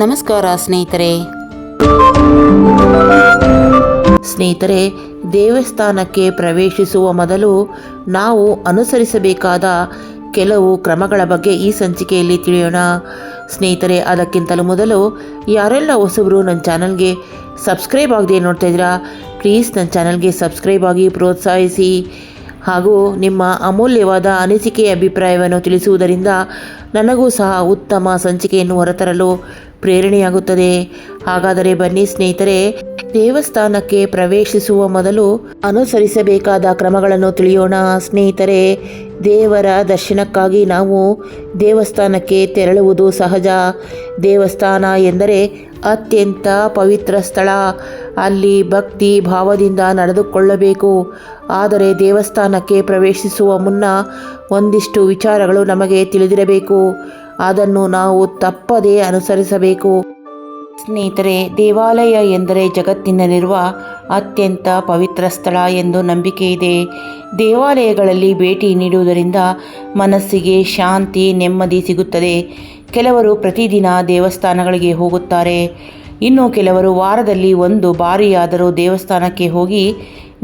ನಮಸ್ಕಾರ ಸ್ನೇಹಿತರೆ. ಸ್ನೇಹಿತರೆ, ದೇವಸ್ಥಾನಕ್ಕೆ ಪ್ರವೇಶಿಸುವ ಮೊದಲು ನಾವು ಅನುಸರಿಸಬೇಕಾದ ಕೆಲವು ಕ್ರಮಗಳ ಬಗ್ಗೆ ಈ ಸಂಚಿಕೆಯಲ್ಲಿ ತಿಳಿಯೋಣ. ಸ್ನೇಹಿತರೆ, ಅದಕ್ಕಿಂತಲೂ ಮೊದಲು ಯಾರೆಲ್ಲ ಹೊಸಬರು ನನ್ನ ಚಾನಲ್ಗೆ ಸಬ್ಸ್ಕ್ರೈಬ್ ಆಗದೆ ನೋಡ್ತಾ ಇದ್ದೀರಾ, ಪ್ಲೀಸ್ ನನ್ನ ಚಾನಲ್ಗೆ ಸಬ್ಸ್ಕ್ರೈಬ್ ಆಗಿ ಪ್ರೋತ್ಸಾಹಿಸಿ. ಹಾಗೂ ನಿಮ್ಮ ಅಮೂಲ್ಯವಾದ ಅನಿಸಿಕೆ, ಅಭಿಪ್ರಾಯವನ್ನು ತಿಳಿಸುವುದರಿಂದ ನನಗೂ ಸಹ ಉತ್ತಮ ಸಂಚಿಕೆಯನ್ನು ಹೊರತರಲು ಪ್ರೇರಣೆಯಾಗುತ್ತದೆ. ಹಾಗಾದರೆ ಬನ್ನಿ ಸ್ನೇಹಿತರೆ, ದೇವಸ್ಥಾನಕ್ಕೆ ಪ್ರವೇಶಿಸುವ ಮೊದಲು ಅನುಸರಿಸಬೇಕಾದ ಕ್ರಮಗಳನ್ನು ತಿಳಿಯೋಣ ಸ್ನೇಹಿತರೆ. ದೇವರ ದರ್ಶನಕ್ಕಾಗಿ ನಾವು ದೇವಸ್ಥಾನಕ್ಕೆ ತೆರಳುವುದು ಸಹಜ. ದೇವಸ್ಥಾನ ಎಂದರೆ ಅತ್ಯಂತ ಪವಿತ್ರ ಸ್ಥಳ. ಅಲ್ಲಿ ಭಕ್ತಿ ಭಾವದಿಂದ ನಡೆದುಕೊಳ್ಳಬೇಕು. ಆದರೆ ದೇವಸ್ಥಾನಕ್ಕೆ ಪ್ರವೇಶಿಸುವ ಮುನ್ನ ಒಂದಿಷ್ಟು ವಿಚಾರಗಳು ನಮಗೆ ತಿಳಿದಿರಬೇಕು. ಅದನ್ನು ನಾವು ತಪ್ಪದೇ ಅನುಸರಿಸಬೇಕು. ಸ್ನೇಹಿತರೆ, ದೇವಾಲಯ ಎಂದರೆ ಜಗತ್ತಿನಲ್ಲಿರುವ ಅತ್ಯಂತ ಪವಿತ್ರ ಸ್ಥಳ ಎಂದು ನಂಬಿಕೆ ಇದೆ. ದೇವಾಲಯಗಳಲ್ಲಿ ಭೇಟಿ ನೀಡುವುದರಿಂದ ಮನಸ್ಸಿಗೆ ಶಾಂತಿ, ನೆಮ್ಮದಿ ಸಿಗುತ್ತದೆ. ಕೆಲವರು ಪ್ರತಿದಿನ ದೇವಸ್ಥಾನಗಳಿಗೆ ಹೋಗುತ್ತಾರೆ. ಇನ್ನು ಕೆಲವರು ವಾರದಲ್ಲಿ ಒಂದು ಬಾರಿಯಾದರೂ ದೇವಸ್ಥಾನಕ್ಕೆ ಹೋಗಿ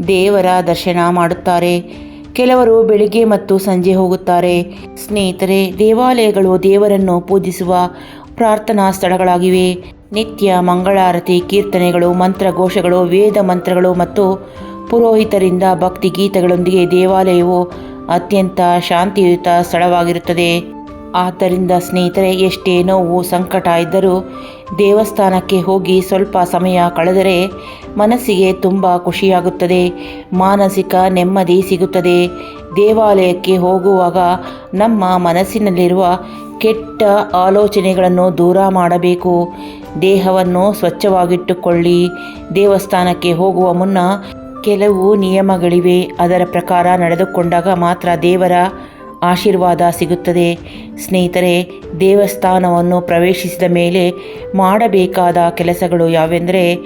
ದೇವರ ದರ್ಶನ ಮಾಡುತ್ತಾರೆ. ಕೆಲವರು ಬೆಳಿಗ್ಗೆ ಮತ್ತು ಸಂಜೆ ಹೋಗುತ್ತಾರೆ. ಸ್ನೇಹಿತರೆ, ದೇವಾಲಯಗಳು ದೇವರನ್ನು ಪೂಜಿಸುವ ಪ್ರಾರ್ಥನಾ ಸ್ಥಳಗಳಾಗಿವೆ. ನಿತ್ಯ ಮಂಗಳಾರತಿ, ಕೀರ್ತನೆಗಳು, ಮಂತ್ರಘೋಷಗಳು, ವೇದ ಮಂತ್ರಗಳು ಮತ್ತು ಪುರೋಹಿತರಿಂದ ಭಕ್ತಿ ಗೀತೆಗಳೊಂದಿಗೆ ದೇವಾಲಯವು ಅತ್ಯಂತ ಶಾಂತಿಯುತ ಸ್ಥಳವಾಗಿರುತ್ತದೆ. ಆದ್ದರಿಂದ ಸ್ನೇಹಿತರೆ ಎಷ್ಟೇ ನೋವು ಸಂಕಟ ಇದ್ದರೂ ದೇವಸ್ಥಾನಕ್ಕೆ ಹೋಗಿ ಸ್ವಲ್ಪ ಸಮಯ ಕಳೆದರೆ ಮನಸ್ಸಿಗೆ ತುಂಬ ಖುಷಿಯಾಗುತ್ತದೆ, ಮಾನಸಿಕ ನೆಮ್ಮದಿ ಸಿಗುತ್ತದೆ. ದೇವಾಲಯಕ್ಕೆ ಹೋಗುವಾಗ ನಮ್ಮ ಮನಸ್ಸಿನಲ್ಲಿರುವ ಕೆಟ್ಟ ಆಲೋಚನೆಗಳನ್ನು ದೂರ ಮಾಡಬೇಕು. ದೇಹವನ್ನು ಸ್ವಚ್ಛವಾಗಿಟ್ಟುಕೊಳ್ಳಿ. ದೇವಸ್ಥಾನಕ್ಕೆ ಹೋಗುವ ಮುನ್ನ ಕೆಲವು ನಿಯಮಗಳಿವೆ. ಅದರ ಪ್ರಕಾರ ನಡೆದುಕೊಂಡಾಗ ಮಾತ್ರ ದೇವರ ಆಶೀರ್ವಾದ ಸಿಗುತ್ತದೆ. ಸ್ನೇಹಿತರೆ, ದೇವಸ್ಥಾನವನ್ನು ಪ್ರವೇಶಿಸಿದ ಮೇಲೆ ಮಾಡಬೇಕಾದ ಕೆಲಸಗಳು ಯಾವೆಂದರೆ,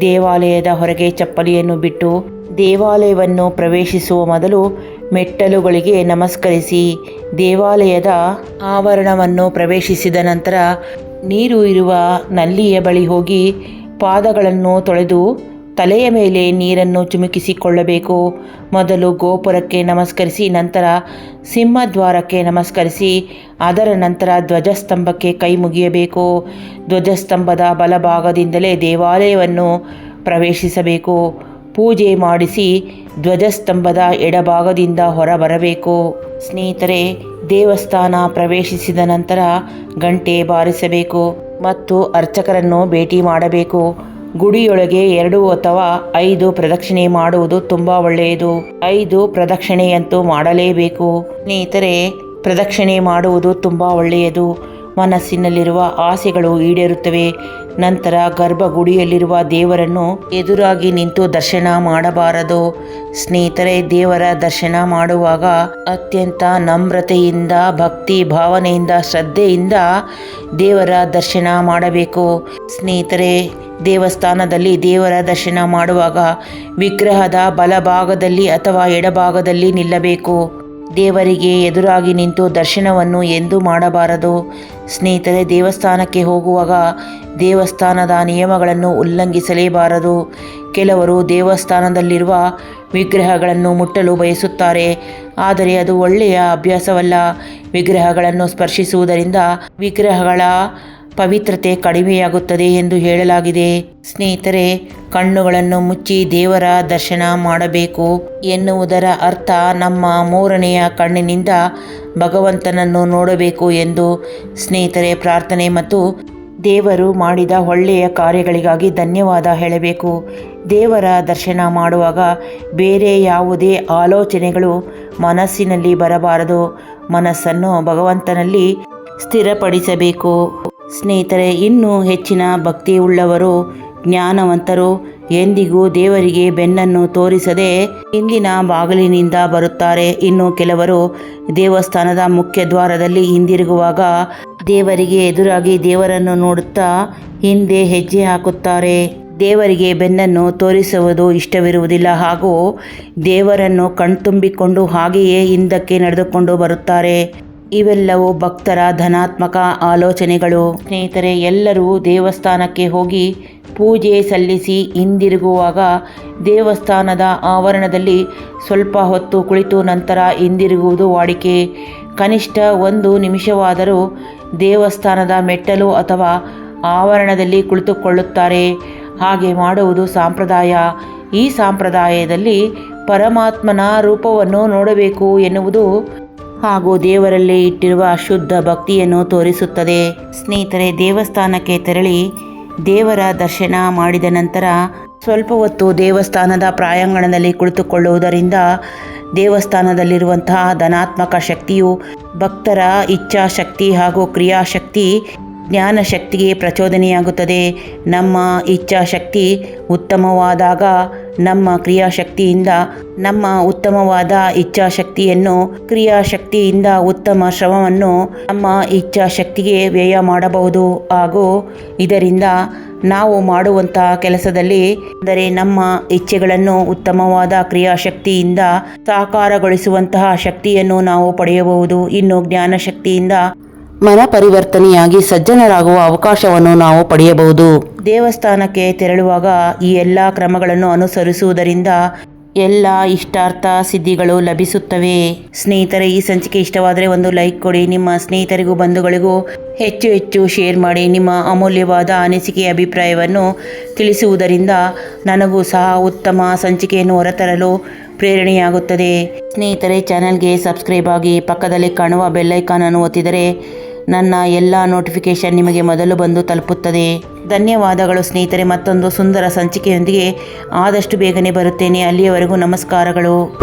ದೇವಾಲಯದ ಹೊರಗೆ ಚಪ್ಪಲಿಯನ್ನು ಬಿಟ್ಟು ದೇವಾಲಯವನ್ನು ಪ್ರವೇಶಿಸುವ ಮೊದಲು ಮೆಟ್ಟಲುಗಳಿಗೆ ನಮಸ್ಕರಿಸಿ, ದೇವಾಲಯದ ಆವರಣವನ್ನು ಪ್ರವೇಶಿಸಿದ ನಂತರ ನೀರು ಇರುವ ನಲ್ಲಿಯ ಬಳಿ ಹೋಗಿ ಪಾದಗಳನ್ನು ತೊಳೆದು ತಲೆಯ ಮೇಲೆ ನೀರನ್ನು ಚುಮುಕಿಸಿಕೊಳ್ಳಬೇಕು. ಮೊದಲು ಗೋಪುರಕ್ಕೆ ನಮಸ್ಕರಿಸಿ, ನಂತರ ಸಿಂಹದ್ವಾರಕ್ಕೆ ನಮಸ್ಕರಿಸಿ, ಅದರ ನಂತರ ಧ್ವಜಸ್ತಂಭಕ್ಕೆ ಕೈ ಮುಗಿಯಬೇಕು. ಧ್ವಜಸ್ತಂಭದ ಬಲಭಾಗದಿಂದಲೇ ದೇವಾಲಯವನ್ನು ಪ್ರವೇಶಿಸಬೇಕು. ಪೂಜೆ ಮಾಡಿಸಿ ಧ್ವಜಸ್ತಂಭದ ಎಡಭಾಗದಿಂದ ಹೊರಬರಬೇಕು. ಸ್ನೇಹಿತರೆ, ದೇವಸ್ಥಾನ ಪ್ರವೇಶಿಸಿದ ನಂತರ ಗಂಟೆ ಬಾರಿಸಬೇಕು ಮತ್ತು ಅರ್ಚಕರನ್ನು ಭೇಟಿ ಮಾಡಬೇಕು. ಗುಡಿಯೊಳಗೆ ಎರಡು ಅಥವಾ ಐದು ಪ್ರದಕ್ಷಿಣೆ ಮಾಡುವುದು ತುಂಬ ಒಳ್ಳೆಯದು. ಐದು ಪ್ರದಕ್ಷಿಣೆಯಂತೂ ಮಾಡಲೇಬೇಕು. ಸ್ನೇಹಿತರೆ, ಪ್ರದಕ್ಷಿಣೆ ಮಾಡುವುದು ತುಂಬ ಒಳ್ಳೆಯದು. ಮನಸ್ಸಿನಲ್ಲಿರುವ ಆಸೆಗಳು ಈಡೇರುತ್ತವೆ. ನಂತರ ಗರ್ಭಗುಡಿಯಲ್ಲಿರುವ ದೇವರನ್ನು ಎದುರಾಗಿ ನಿಂತು ದರ್ಶನ ಮಾಡಬಾರದು. ಸ್ನೇಹಿತರೆ, ದೇವರ ದರ್ಶನ ಮಾಡುವಾಗ ಅತ್ಯಂತ ನಮ್ರತೆಯಿಂದ, ಭಕ್ತಿ ಭಾವನೆಯಿಂದ, ಶ್ರದ್ಧೆಯಿಂದ ದೇವರ ದರ್ಶನ ಮಾಡಬೇಕು. ಸ್ನೇಹಿತರೆ, ದೇವಸ್ಥಾನದಲ್ಲಿ ದೇವರ ದರ್ಶನ ಮಾಡುವಾಗ ವಿಗ್ರಹದ ಬಲಭಾಗದಲ್ಲಿ ಅಥವಾ ಎಡಭಾಗದಲ್ಲಿ ನಿಲ್ಲಬೇಕು. ದೇವರಿಗೆ ಎದುರಾಗಿ ನಿಂತು ದರ್ಶನವನ್ನು ಎಂದೂ ಮಾಡಬಾರದು. ಸ್ನೇಹಿತರೆ, ದೇವಸ್ಥಾನಕ್ಕೆ ಹೋಗುವಾಗ ದೇವಸ್ಥಾನದ ನಿಯಮಗಳನ್ನು ಉಲ್ಲಂಘಿಸಲೇಬಾರದು. ಕೆಲವರು ದೇವಸ್ಥಾನದಲ್ಲಿರುವ ವಿಗ್ರಹಗಳನ್ನು ಮುಟ್ಟಲು ಬಯಸುತ್ತಾರೆ. ಆದರೆ ಅದು ಒಳ್ಳೆಯ ಅಭ್ಯಾಸವಲ್ಲ. ವಿಗ್ರಹಗಳನ್ನು ಸ್ಪರ್ಶಿಸುವುದರಿಂದ ವಿಗ್ರಹಗಳ ಪವಿತ್ರತೆ ಕಡಿಮೆಯಾಗುತ್ತದೆ ಎಂದು ಹೇಳಲಾಗಿದೆ. ಸ್ನೇಹಿತರೆ, ಕಣ್ಣುಗಳನ್ನು ಮುಚ್ಚಿ ದೇವರ ದರ್ಶನ ಮಾಡಬೇಕು ಎನ್ನುವುದರ ಅರ್ಥ ನಮ್ಮ ಮೂರನೆಯ ಕಣ್ಣಿನಿಂದ ಭಗವಂತನನ್ನು ನೋಡಬೇಕು ಎಂದು ಸ್ನೇಹಿತರೆ ಪ್ರಾರ್ಥನೆ ಮತ್ತು ದೇವರು ಮಾಡಿದ ಒಳ್ಳೆಯ ಕಾರ್ಯಗಳಿಗಾಗಿ ಧನ್ಯವಾದ ಹೇಳಬೇಕು. ದೇವರ ದರ್ಶನ ಮಾಡುವಾಗ ಬೇರೆ ಯಾವುದೇ ಆಲೋಚನೆಗಳು ಮನಸ್ಸಿನಲ್ಲಿ ಬರಬಾರದು. ಮನಸ್ಸನ್ನು ಭಗವಂತನಲ್ಲಿ ಸ್ಥಿರಪಡಿಸಬೇಕು. ಸ್ನೇಹಿತರೆ, ಇನ್ನೂ ಹೆಚ್ಚಿನ ಭಕ್ತಿ ಉಳ್ಳವರು ಜ್ಞಾನವಂತರು, ಎಂದಿಗೂ ದೇವರಿಗೆ ಬೆನ್ನನ್ನು ತೋರಿಸದೆ ಹಿಂದಿನ ಬಾಗಿಲಿನಿಂದ ಬರುತ್ತಾರೆ. ಇನ್ನು ಕೆಲವರು ದೇವಸ್ಥಾನದ ಮುಖ್ಯ ದ್ವಾರದಲ್ಲಿ ಹಿಂದಿರುಗುವಾಗ ದೇವರಿಗೆ ಎದುರಾಗಿ ದೇವರನ್ನು ನೋಡುತ್ತಾ ಹಿಂದೆ ಹೆಜ್ಜೆ ಹಾಕುತ್ತಾರೆ. ದೇವರಿಗೆ ಬೆನ್ನನ್ನು ತೋರಿಸುವುದು ಇಷ್ಟವಿರುವುದಿಲ್ಲ. ಹಾಗೂ ದೇವರನ್ನು ಕಣ್ತುಂಬಿಕೊಂಡು ಹಾಗೆಯೇ ಹಿಂದಕ್ಕೆ ನಡೆದುಕೊಂಡು ಬರುತ್ತಾರೆ. ಇವೆಲ್ಲವೂ ಭಕ್ತರ ಧನಾತ್ಮಕ ಆಲೋಚನೆಗಳು. ಸ್ನೇಹಿತರೆ, ಎಲ್ಲರೂ ದೇವಸ್ಥಾನಕ್ಕೆ ಹೋಗಿ ಪೂಜೆ ಸಲ್ಲಿಸಿ ಹಿಂದಿರುಗುವಾಗ ದೇವಸ್ಥಾನದ ಆವರಣದಲ್ಲಿ ಸ್ವಲ್ಪ ಹೊತ್ತು ಕುಳಿತು ನಂತರ ಹಿಂದಿರುಗುವುದು ವಾಡಿಕೆ. ಕನಿಷ್ಠ ಒಂದು ನಿಮಿಷವಾದರೂ ದೇವಸ್ಥಾನದ ಮೆಟ್ಟಲು ಅಥವಾ ಆವರಣದಲ್ಲಿ ಕುಳಿತುಕೊಳ್ಳುತ್ತಾರೆ. ಹಾಗೆ ಮಾಡುವುದು ಸಾಂಪ್ರದಾಯ. ಈ ಸಂಪ್ರದಾಯದಲ್ಲಿ ಪರಮಾತ್ಮನ ರೂಪವನ್ನು ನೋಡಬೇಕು ಎನ್ನುವುದು ಹಾಗೂ ದೇವರಲ್ಲಿ ಇಟ್ಟಿರುವ ಶುದ್ಧ ಭಕ್ತಿಯನ್ನು ತೋರಿಸುತ್ತದೆ. ಸ್ನೇಹಿತರೆ, ದೇವಸ್ಥಾನಕ್ಕೆ ತೆರಳಿ ದೇವರ ದರ್ಶನ ಮಾಡಿದ ನಂತರ ಸ್ವಲ್ಪ ಹೊತ್ತು ದೇವಸ್ಥಾನದ ಪ್ರಾಯಾಂಗಣದಲ್ಲಿ ಕುಳಿತುಕೊಳ್ಳುವುದರಿಂದ ದೇವಸ್ಥಾನದಲ್ಲಿರುವಂತಹ ಧನಾತ್ಮಕ ಶಕ್ತಿಯು ಭಕ್ತರ ಇಚ್ಛಾಶಕ್ತಿ ಹಾಗೂ ಕ್ರಿಯಾಶಕ್ತಿ ಜ್ಞಾನ ಶಕ್ತಿಗೆ ಪ್ರಚೋದನೆಯಾಗುತ್ತದೆ. ನಮ್ಮ ಇಚ್ಛಾಶಕ್ತಿ ಉತ್ತಮವಾದಾಗ ನಮ್ಮ ಕ್ರಿಯಾಶಕ್ತಿಯಿಂದ, ನಮ್ಮ ಉತ್ತಮವಾದ ಇಚ್ಛಾಶಕ್ತಿಯನ್ನು, ಕ್ರಿಯಾಶಕ್ತಿಯಿಂದ ಉತ್ತಮ ಶ್ರಮವನ್ನು ನಮ್ಮ ಇಚ್ಛಾಶಕ್ತಿಗೆ ವ್ಯಯ ಮಾಡಬಹುದು. ಹಾಗೂ ಇದರಿಂದ ನಾವು ಮಾಡುವಂತಹ ಕೆಲಸದಲ್ಲಿ, ಅಂದರೆ ನಮ್ಮ ಇಚ್ಛೆಗಳನ್ನು ಉತ್ತಮವಾದ ಕ್ರಿಯಾಶಕ್ತಿಯಿಂದ ಸಾಕಾರಗೊಳಿಸುವಂತಹ ಶಕ್ತಿಯನ್ನು ನಾವು ಪಡೆಯಬಹುದು. ಇನ್ನು ಜ್ಞಾನಶಕ್ತಿಯಿಂದ ಮನ ಪರಿವರ್ತನೆಯಾಗಿ ಸಜ್ಜನರಾಗುವ ಅವಕಾಶವನ್ನು ನಾವು ಪಡೆಯಬಹುದು. ದೇವಸ್ಥಾನಕ್ಕೆ ತೆರಳುವಾಗ ಈ ಎಲ್ಲ ಕ್ರಮಗಳನ್ನು ಅನುಸರಿಸುವುದರಿಂದ ಎಲ್ಲ ಇಷ್ಟಾರ್ಥ ಸಿದ್ಧಿಗಳು ಲಭಿಸುತ್ತವೆ. ಸ್ನೇಹಿತರೆ, ಈ ಸಂಚಿಕೆ ಇಷ್ಟವಾದರೆ ಒಂದು ಲೈಕ್ ಕೊಡಿ. ನಿಮ್ಮ ಸ್ನೇಹಿತರಿಗೂ ಬಂಧುಗಳಿಗೂ ಹೆಚ್ಚು ಹೆಚ್ಚು ಶೇರ್ ಮಾಡಿ. ನಿಮ್ಮ ಅಮೂಲ್ಯವಾದ ಅನಿಸಿಕೆ ಅಭಿಪ್ರಾಯವನ್ನು ತಿಳಿಸುವುದರಿಂದ ನನಗೂ ಸಹ ಉತ್ತಮ ಸಂಚಿಕೆಯನ್ನು ಹೊರತರಲು ಪ್ರೇರಣೆಯಾಗುತ್ತದೆ. ಸ್ನೇಹಿತರೆ, ಚಾನಲ್ಗೆ ಸಬ್ಸ್ಕ್ರೈಬ್ ಆಗಿ ಪಕ್ಕದಲ್ಲಿ ಕಾಣುವ ಬೆಲ್ಲೈಕಾನನ್ನು ಒತ್ತಿದರೆ ನನ್ನ ಎಲ್ಲ ನೋಟಿಫಿಕೇಶನ್ ನಿಮಗೆ ಮೊದಲು ಬಂದು ತಲುಪುತ್ತದೆ. ಧನ್ಯವಾದಗಳು ಸ್ನೇಹಿತರೆ, ಮತ್ತೊಂದು ಸುಂದರ ಸಂಚಿಕೆಯೊಂದಿಗೆ ಆದಷ್ಟು ಬೇಗನೆ ಬರುತ್ತೇನೆ. ಅಲ್ಲಿಯವರೆಗೂ ನಮಸ್ಕಾರಗಳು.